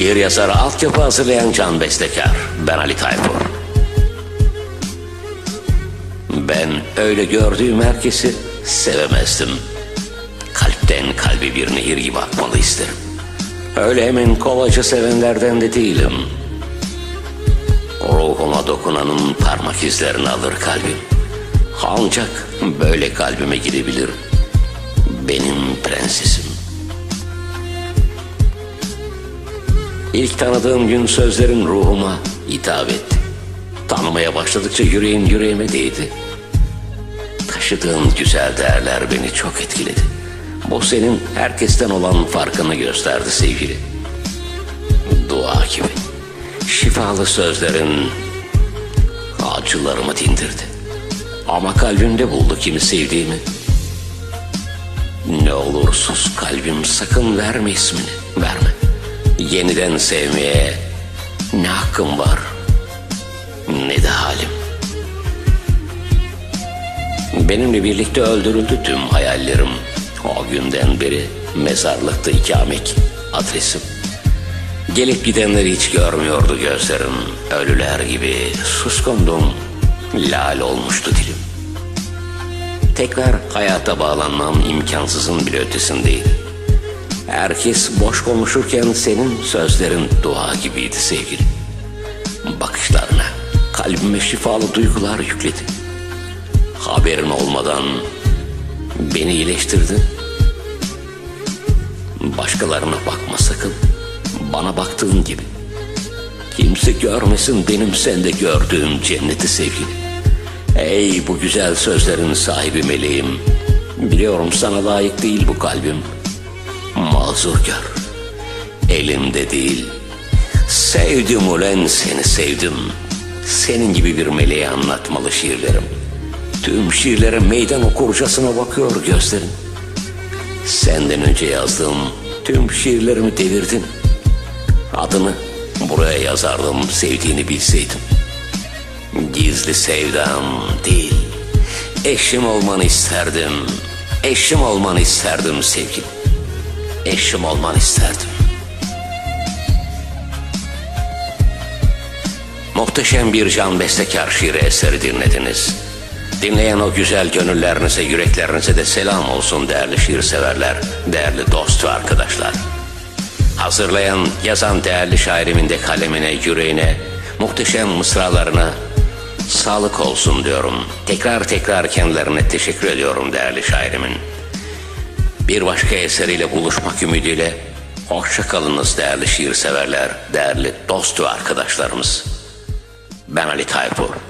Şiir yazarı altyapı hazırlayan Can Bestekar. Ben Ali Tayfur. Ben öyle gördüğüm herkesi sevemezdim. Kalpten kalbe bir nehir gibi akmalı isterim. Öyle hemen kolayca sevenlerden de değilim. Ruhuma dokunanın parmak izlerini alır kalbim. Ancak böyle kalbime girebilir. Benim prensesim. İlk tanıdığım gün sözlerin ruhuma hitap etti. Tanımaya başladıkça yüreğin yüreğime değdi. Taşıdığın güzel değerler beni çok etkiledi. Bu senin herkesten olan farkını gösterdi sevgili. Dua gibi. Şifalı sözlerin acılarımı dindirdi. Ama kalbimde buldu kimi sevdiğimi. Ne olur sus kalbim sakın verme ismini, verme. Yeniden sevmeye ne hakkım var ne de halim. Benimle birlikte öldürüldü tüm hayallerim. O günden beri mezarlıkta ikamet adresim. Gelip gidenleri hiç görmüyordu gözlerim. Ölüler gibi suskundum. Lal olmuştu dilim. Tekrar hayata bağlanmam imkansızın bile ötesindeydi. Herkes boş konuşurken senin sözlerin dua gibiydi sevgilim. Bakışlarına kalbime şifalı duygular yükledi. Haberin olmadan beni iyileştirdin. Başkalarına bakma sakın. Bana baktığın gibi. Kimse görmesin benim sende gördüğüm cenneti sevgili. Ey bu güzel sözlerin sahibi meleğim. Biliyorum sana layık değil bu kalbim. Mazur gör. Elimde değil. Sevdim ulen seni sevdim. Senin gibi bir meleğe anlatmalı şiirlerim. Tüm şiirlere meydan okurcasına bakıyor gözlerin. Senden önce yazdığım tüm şiirlerimi devirdin. Adını buraya yazardım sevdiğini bilseydim. Gizli sevdam değil. Eşim olmanı isterdim. Eşim olmanı isterdim sevgilim. Eşim olmanı isterdim. Muhteşem bir can bestekar şiiri eseri dinlediniz. Dinleyen o güzel gönüllerinize, yüreklerinize de selam olsun değerli şiir severler, değerli dost ve arkadaşlar. Hazırlayan, yazan değerli şairimin de kalemine, yüreğine, muhteşem mısralarına sağlık olsun diyorum. Tekrar tekrar kendilerine teşekkür ediyorum değerli şairimin. Bir başka eseriyle buluşmak ümidiyle hoşça kalınız değerli şiir severler, değerli dost ve arkadaşlarımız. Ben Ali Tayfur.